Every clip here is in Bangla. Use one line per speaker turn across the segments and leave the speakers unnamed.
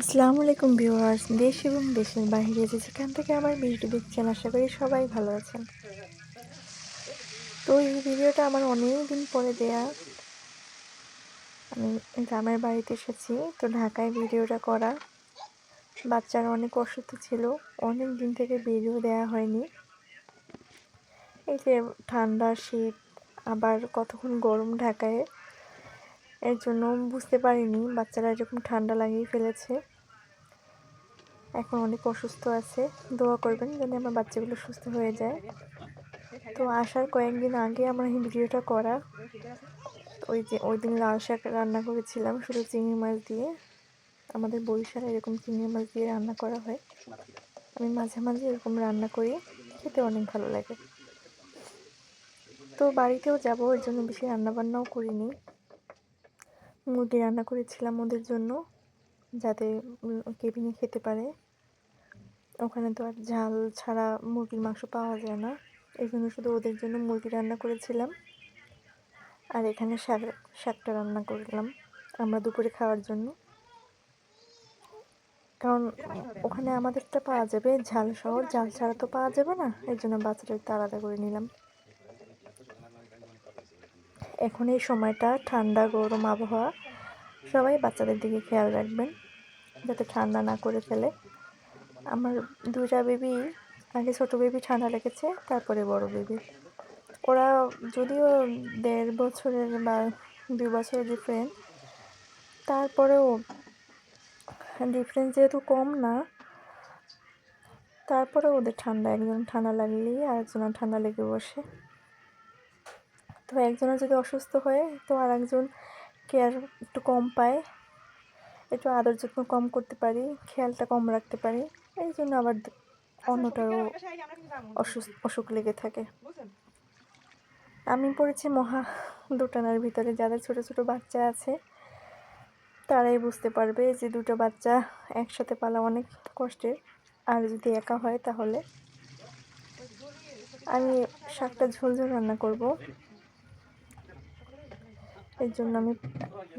আসসালামু আলাইকুম ভিউয়ার্স, দেশ এবং দেশের বাইরে যে যেখান থেকে আমার ভিডিও দেখছেন, আশা করি সবাই ভালো আছেন। তো এই ভিডিওটা আমার অনেক দিন পরে দেয়া। আমি গ্রামের বাড়িতে এসেছি, তো ঢাকায় ভিডিওটা করা। বাচ্চারা অনেক অসুস্থ ছিল, অনেক দিন থেকে ভিডিও দেয়া হয়নি। এই যে ঠান্ডা শীত, আবার কতক্ষণ গরম ঢাকায় এর জন্য বুঝতে পারিনি। বাচ্চারা এরকম ঠান্ডা লাগিয়ে ফেলেছে। এখন অনেক অসুস্থ আছে। দোয়া করবেন যেন আমার বাচ্চাগুলো সুস্থ হয়ে যায়। তো আসার কয়েকদিন আগে আমার এই ভিডিওটা করা। ওই যে ওই দিন লাল শাক রান্না করেছিলাম, শুধু চিংড়ি মাছ দিয়ে। আমাদের বরিশালে এরকম চিংড়ি মাছ দিয়ে রান্না করা হয়। আমি মাঝে মাঝে এরকম রান্না করি। খেতে অনেক ভালো লাগে। তো বাড়িতেও যাব ওই জন্য বেশি রান্নাবান্নাও করিনি। মুরগি রান্না করেছিলাম ওদের জন্য, যাতে কেবিনে খেতে পারে। ওখানে তো আর ঝাল ছাড়া মুরগির মাংস পাওয়া যায় না। এই জন্য শুধু ওদের জন্য মুরগি রান্না করেছিলাম। আর এখানে শাক শাকটা রান্না করলাম আমরা দুপুরে খাওয়ার জন্য। কারণ ওখানে আমাদেরটা পাওয়া যাবে, ঝাল সহ ঝাল ছাড়া তো পাওয়া যাবে না। এর জন্য বাচ্চাটা একটু আলাদা করে নিলাম। এখন এই সময়টা ঠান্ডা গরম আবহাওয়া। সবাই বাচ্চাদের দিকে খেয়াল রাখবেন, যাতে ঠান্ডা না করে ফেলে। আমার দুইটা বেবি আগে ছোটো বেবি ঠান্ডা লেগেছে, তারপরে বড় বেবি ওরা যদিও দেড় বছরের বা দুই বছরের ডিফারেন্ট তারপরেও ডিফারেন্স যেহেতু কম না তারপরে ওদের ঠান্ডা, একজন ঠান্ডা লাগলেই আরেকজনের ঠান্ডা লেগে বসে। তো একজনের যদি অসুস্থ হয় তো আর একজন কেয়ার একটু কম পায় একটু আদর যত্ন কম করতে পারি খেয়ালটা কম রাখতে পারি এই জন্য আবার অন্যটারও অসুস্থ অসুখ লেগে থাকে। আমি পড়েছি মহা দুটানার ভিতরে যাদের ছোট ছোট বাচ্চা আছে তারাই বুঝতে পারবে যে দুটো বাচ্চা একসাথে পালা অনেক কষ্টের। আর যদি একা হয় তাহলে আমি শাকটা ঝোল ঝোল রান্না করব। এর জন্য আমি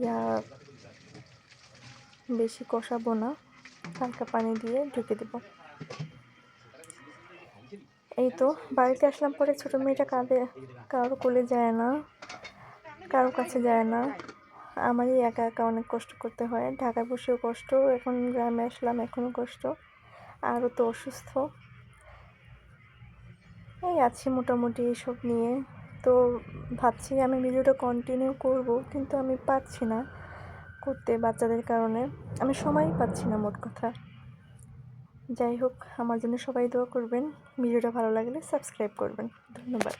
ইয়া বেশি কষাবো না। হালকা পানি দিয়ে ঢেকে দেবো। এই তো, বাড়িতে আসলাম পরে ছোটো মেয়েটা কাঁদে কারোর কোলে যায় না, কারও কাছে যায় না। আমারই একা একা অনেক কষ্ট করতে হয়। ঢাকায় বসেও কষ্ট, এখন গ্রামে আসলাম এখনও কষ্ট। আরও তো অসুস্থ। এই আছি মোটামুটি এসব নিয়ে। তো ভাবছি আমি ভিডিওটা কন্টিনিউ করব, কিন্তু আমি পাচ্ছি না করতে বাচ্চাদের কারণে। আমি সময়ই পাচ্ছি না মোট কথা। যাই হোক, আমার জন্য সবাই দোয়া করবেন। ভিডিওটা ভালো লাগলে সাবস্ক্রাইব করবেন। ধন্যবাদ।